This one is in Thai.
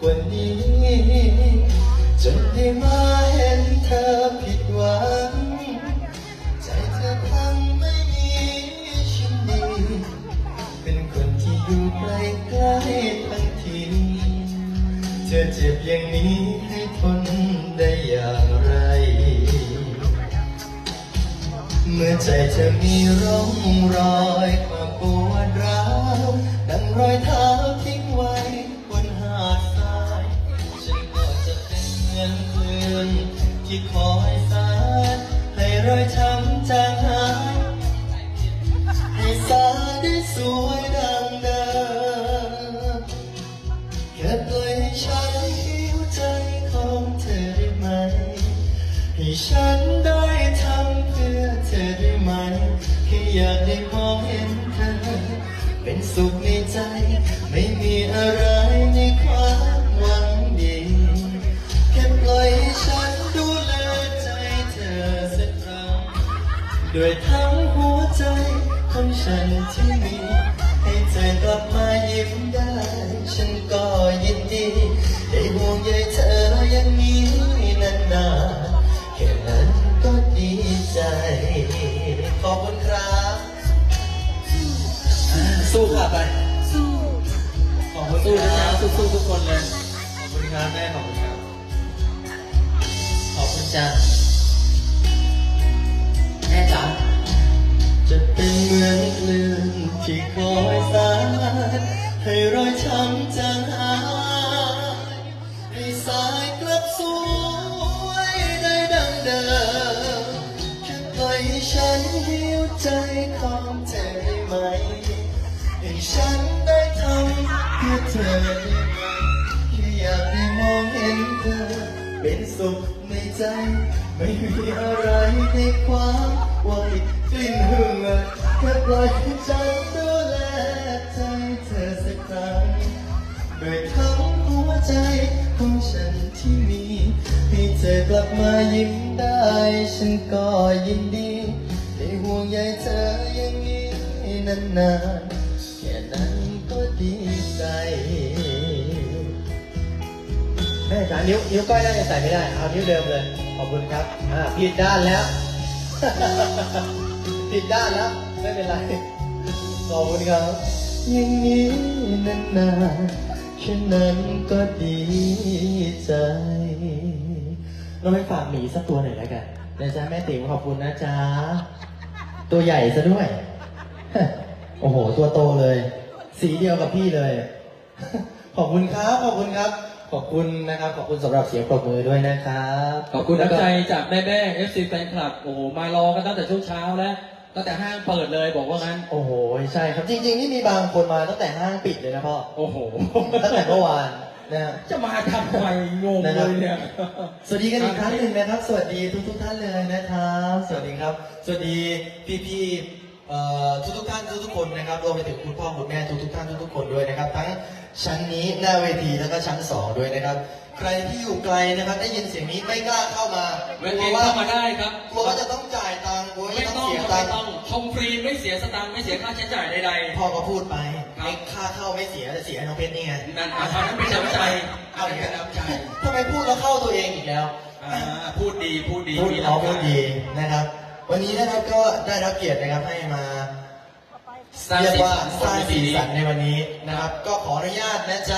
กว่านี้ จนได้มาเห็นเธอผิดหวัง ใจเธอพังไม่มีชิ้นดี เป็นคนที่อยู่ใกล้ใกล้ๆทั้งทีเธอเจ็บอย่างนี้ให้ทนได้อย่างไร เมื่อใจเธอมีร่องรอย อนคืน ที่คอยสานให้รอยช้ำจางหายให้สาได้สวยดังเดิมแค่ปล่อยให้ฉันหิวใจของเธอได้ไหม ให้ฉันได้ทำเพื่อเธอได้ไหมแค่อยากได้มองเห็นเธอ เป็นสุขในใจไม่มีอะไร ด้วยทั้งหัวใจของฉันที่มีให้เธอกลับมายิ้มได้ ฉันก็ยินดีได้ห่วงใยเธออย่างนี้นานๆแค่นั้นก็ดีใจ ขอบคุณครับสู้ค่ะไปสู้ขอบคุณสู้คนะรับสู้สู้ทุกคนเลยขอบคุณครับแม่ขอบคุณครับขอบคุณจ้า รอยช้ำจางหายให้สายกลับสวยได้ดังเดิมแค่ปล่อยให้ฉันหิวใจของเธอได้ไหม ให้ฉันได้ทำเพื่อเธอได้ไหมแค่อยากได้มองเห็นเธอ เป็นสุขในใจ ไม่มีอะไรในความไว้กลิ่นหึงแค่ปล่อยให้ฉัน ของฉันที่มีให้เธอกลับมายิ้มได้ ฉันก็ยินดีได้ห่วงใยเธออย่างนี้นานๆแค่นั้นก็ดีใจแม่จ๋านิ้วนิ้วก้อยน่าจะใส่ไม่ได้ เอานิ้วเดิมเลย ขอบคุณครับอ่าผิดด้านแล้ว ผิดด้านแล้ว ไม่เป็นไร ขอบคุณครับอย่างนี้นานๆ แค่นั้นก็ดีใจ เราไปฝากหมีสักตัวหน่อยแล้วกันนะจ๊ะแม่ติ๋มขอบคุณนะจ๊ะ ตัวใหญ่ซะด้วย โอ้โห ตัวโตเลย สีเดียวกับพี่เลย ขอบคุณครับ ขอบคุณครับ ขอบคุณนะครับ ขอบคุณสำหรับเสียงปรบมือด้วยนะครับ ขอบคุณด้วก็น้ำใจจากแม่แม่ FC แฟนคลับ โอ้โห มารอกันตั้งแต่ช่วงเช้าแล้ว ตั้งแต่ห้างเปิดเลยบอกว่างั้น โอ้โหใช่ครับจริง ๆ นี่มีบางคนมาตั้งแต่ห้างปิดเลยนะพ่อโอ้โห ตั้งแต่เมื่อวานนะฮะ จะมาทำไมงงเลยเนี่ย สวัสดีกันอีกครั้งหนึ่งนะครับ สวัสดีทุกทุกๆท่านเลยนะครับ สวัสดีครับ สวัสดีพี่พี่ๆเอ่อทุกทุกๆท่านทุกทุกๆคนนะครับรวมไปถึงคุณพ่อคุณแม่ทุกทุกๆท่านทุกทุกๆคนด้วยนะครับ ทั้งชั้นนี้หน้าเวทีแล้วก็ชั้นสองด้วยนะครับ ใครที่อยู่ไกลนะครับ ได้ยินเสียงนี้ไม่กล้าเข้ามาเวทีเข้ามาได้ครับกลัวว่าจะต้องจ่ายตังค์กลัวว่าไม่จะต้ต้อองงเสียไม่ตังค์ต้องชมฟรีไม่เสียสตางค์ไม่เสียค่าใช้จ่ายใด พ่อก็พูดไปครับ ไอ้ค่าเข้าไม่เสียแต่เสียน้องเพชรนี่ไงๆนั่นอะอันนั้นเป็นน้ำใจเอาอีกเป็นแล้วน้ำใจทำไมพูดแล้วเข้าตัวเองอีกแล้ว อ่าพูดดีพูดดีพูดมีเอาน้ำใจ พูดดีนะครับ วันนี้นะครับก็ได้รับเกียรตินะครับให้มาสร้างเรียกสีว่าสันสร้างบนเวสีทีนี้สันในวันนี้นะครับ ก็ขออนุญาตนะจ๊ะ